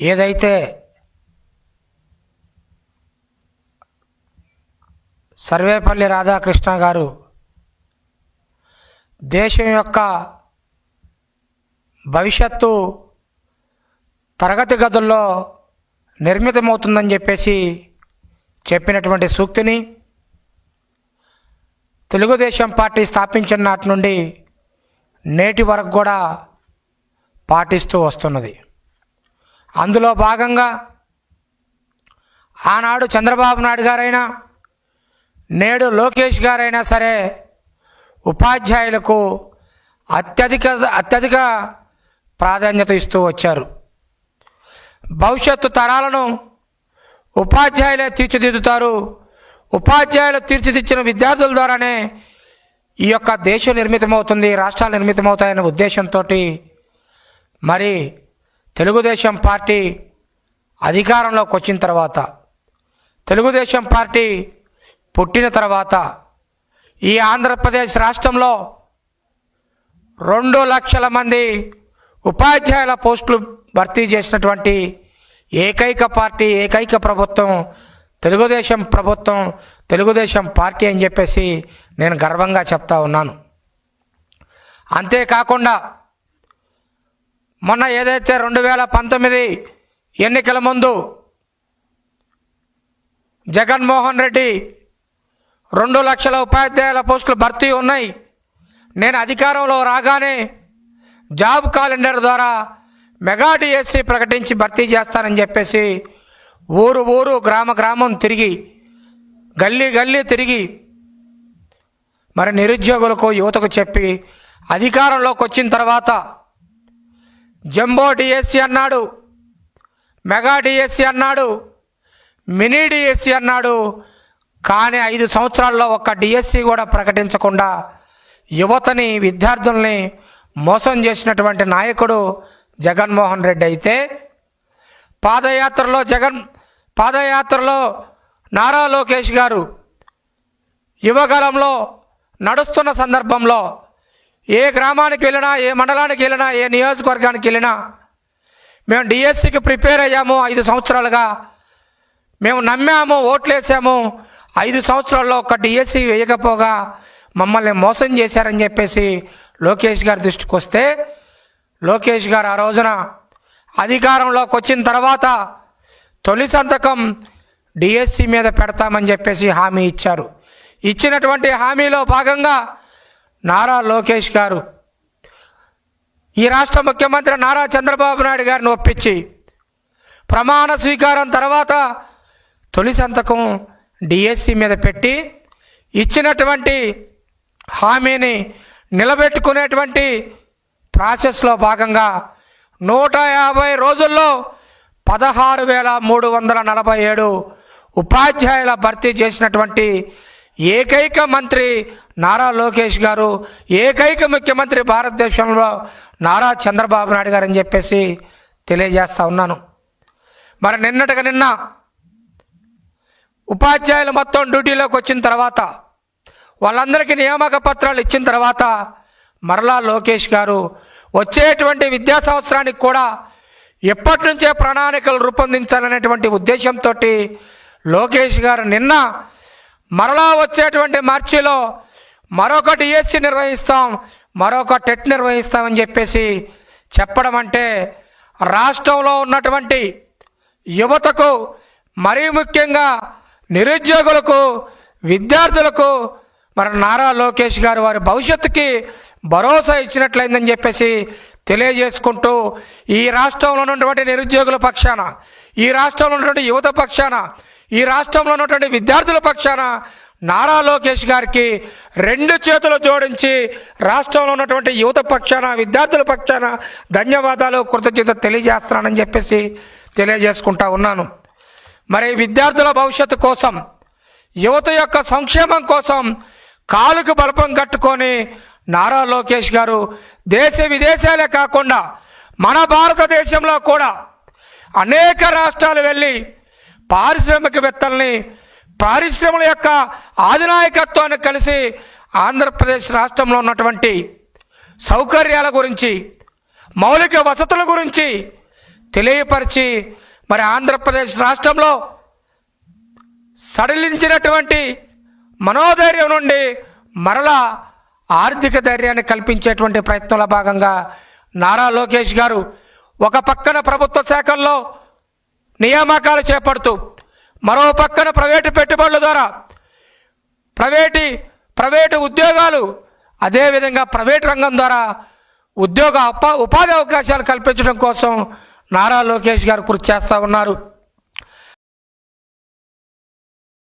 ఏదైతే సర్వేపల్లి రాధాకృష్ణ గారు దేశం యొక్క భవిష్యత్తు తరగతి గదుల్లో నిర్మితమవుతుందని చెప్పేసి చెప్పినటువంటి సూక్తిని తెలుగుదేశం పార్టీ స్థాపించిన నాటి నుండి నేటి వరకు కూడా పాటిస్తూ వస్తున్నది. అందులో భాగంగా ఆనాడు చంద్రబాబు నాయుడు గారైనా నేడు లోకేష్ గారైనా సరే ఉపాధ్యాయులకు అత్యధిక అత్యధిక ప్రాధాన్యత ఇస్తూ వచ్చారు. భవిష్యత్తు తరాలను ఉపాధ్యాయులే తీర్చిదిద్దుతారు. ఉపాధ్యాయులు తీర్చిదిద్దిన విద్యార్థుల ద్వారానే ఈ యొక్క దేశం నిర్మితమవుతుంది రాష్ట్రాలు నిర్మితమవుతాయనే ఉద్దేశంతో మరి తెలుగుదేశం పార్టీ అధికారంలోకి వచ్చిన తర్వాత తెలుగుదేశం పార్టీ పుట్టిన తర్వాత ఈ ఆంధ్రప్రదేశ్ రాష్ట్రంలో రెండు లక్షల మంది ఉపాధ్యాయుల పోస్టులు భర్తీ చేసినటువంటి ఏకైక పార్టీ ఏకైక ప్రభుత్వం తెలుగుదేశం ప్రభుత్వం తెలుగుదేశం పార్టీ అని చెప్పేసి నేను గర్వంగా చెప్తా ఉన్నాను. అంతేకాకుండా మొన్న ఏదైతే రెండు వేల పంతొమ్మిది ఎన్నికల ముందు జగన్మోహన్ రెడ్డి రెండు లక్షల ఉపాధ్యాయుల పోస్టులు భర్తీ ఉన్నాయి నేను అధికారంలో రాగానే జాబ్ క్యాలెండర్ ద్వారా మెగా డిఎస్సి ప్రకటించి భర్తీ చేస్తానని చెప్పేసి ఊరు ఊరు గ్రామ గ్రామం తిరిగి గల్లీ గల్లీ తిరిగి మరి నిరుద్యోగులకు యువతకు చెప్పి అధికారంలోకి వచ్చిన తర్వాత జంబో డిఎస్సి అన్నాడు మెగా డిఎస్సి అన్నాడు మినీ డిఎస్సి అన్నాడు. కానీ ఐదు సంవత్సరాల్లో ఒక్క డిఎస్సి కూడా ప్రకటించకుండా యువతని విద్యార్థుల్ని మోసం చేసినటువంటి నాయకుడు జగన్మోహన్ రెడ్డి అయితే పాదయాత్రలో జగన్ పాదయాత్రలో నారా లోకేష్ గారు యువకాలంలో నడుస్తున్న సందర్భంలో ఏ గ్రామానికి వెళ్ళినా ఏ మండలానికి వెళ్ళినా ఏ నియోజకవర్గానికి వెళ్ళినా మేము డిఎస్సికి ప్రిపేర్ అయ్యాము ఐదు సంవత్సరాలుగా. మేము నమ్మాము ఓట్లేసాము. ఐదు సంవత్సరాల్లో ఒక డిఎస్సి వేయకపోగా మమ్మల్ని మోసం చేశారని చెప్పేసి లోకేష్ గారి దృష్టికి వస్తే లోకేష్ గారు ఆ రోజున అధికారంలోకి వచ్చిన తర్వాత తొలి సంతకం డిఎస్సి మీద పెడతామని చెప్పేసి హామీ ఇచ్చారు. ఇచ్చినటువంటి హామీలో భాగంగా నారా లోకేష్ గారు. ఈ రాష్ట్ర ముఖ్యమంత్రి నారా చంద్రబాబు నాయుడు గారిని ఒప్పించి ప్రమాణ స్వీకారం తర్వాత తొలి సంతకం డిఎస్సి మీద పెట్టి ఇచ్చినటువంటి హామీని నిలబెట్టుకునేటువంటి ప్రాసెస్లో భాగంగా నూట యాభై రోజుల్లో పదహారు వేల మూడు వందల నలభై ఏడు ఉపాధ్యాయుల భర్తీ చేసినటువంటి ఏకైక మంత్రి నారా లోకేష్ గారు ఏకైక ముఖ్యమంత్రి భారతదేశంలో నారా చంద్రబాబు నాయుడు గారు అని చెప్పేసి తెలియజేస్తా ఉన్నాను. మరి నిన్నటిగా నిన్న ఉపాధ్యాయులు మొత్తం డ్యూటీలోకి వచ్చిన తర్వాత వాళ్ళందరికీ నియామక పత్రాలు ఇచ్చిన తర్వాత మరలా లోకేష్ గారు వచ్చేటువంటి విద్యా సంవత్సరానికి కూడా ఎప్పటి నుంచే ప్రణాళికలు రూపొందించాలనేటువంటి ఉద్దేశంతో లోకేష్ గారు నిన్న మరలా వచ్చేటువంటి మార్చిలో మరొక డిఎస్సి నిర్వహిస్తాం మరొక టెట్ నిర్వహిస్తామని చెప్పేసి చెప్పడం అంటే రాష్ట్రంలో ఉన్నటువంటి యువతకు మరీ ముఖ్యంగా నిరుద్యోగులకు విద్యార్థులకు మరి నారా లోకేష్ గారు వారి భవిష్యత్తుకి భరోసా ఇచ్చినట్లయిందని చెప్పేసి తెలియజేసుకుంటూ ఈ రాష్ట్రంలో ఉన్నటువంటి నిరుద్యోగుల పక్షాన ఈ రాష్ట్రంలో ఉన్నటువంటి యువత పక్షాన ఈ రాష్ట్రంలో ఉన్నటువంటి విద్యార్థుల పక్షాన నారా లోకేష్ గారికి రెండు చేతులు జోడించి రాష్ట్రంలో ఉన్నటువంటి యువత పక్షాన విద్యార్థుల పక్షాన ధన్యవాదాలు కృతజ్ఞత తెలియజేస్తున్నానని చెప్పేసి తెలియజేసుకుంటా ఉన్నాను. మరి విద్యార్థుల భవిష్యత్తు కోసం యువత యొక్క సంక్షేమం కోసం కాలుకు బలపం కట్టుకొని నారా లోకేష్ గారు దేశ విదేశాలే కాకుండా మన భారతదేశంలో కూడా అనేక రాష్ట్రాలు వెళ్ళి పారిశ్రామికవేత్తల్ని పారిశ్రమల యొక్క ఆధినాయకత్వాన్ని కలిసి ఆంధ్రప్రదేశ్ రాష్ట్రంలో ఉన్నటువంటి సౌకర్యాల గురించి మౌలిక వసతుల గురించి తెలియపరిచి మరి ఆంధ్రప్రదేశ్ రాష్ట్రంలో సడలించినటువంటి మనోధైర్యం నుండి మరలా ఆర్థిక ధైర్యాన్ని కల్పించేటువంటి ప్రయత్నంలో భాగంగా నారా లోకేష్ గారు ఒక పక్కన ప్రభుత్వ శాఖల్లో నియామకాలు చేపడుతూ మరో పక్కన ప్రైవేటు పెట్టుబడుల ద్వారా ప్రైవేటు ప్రైవేటు ఉద్యోగాలు అదేవిధంగా ప్రైవేటు రంగం ద్వారా ఉద్యోగ ఉపా ఉపాధి అవకాశాలు కల్పించడం కోసం నారా లోకేష్ గారు కృషి చేస్తూ ఉన్నారు.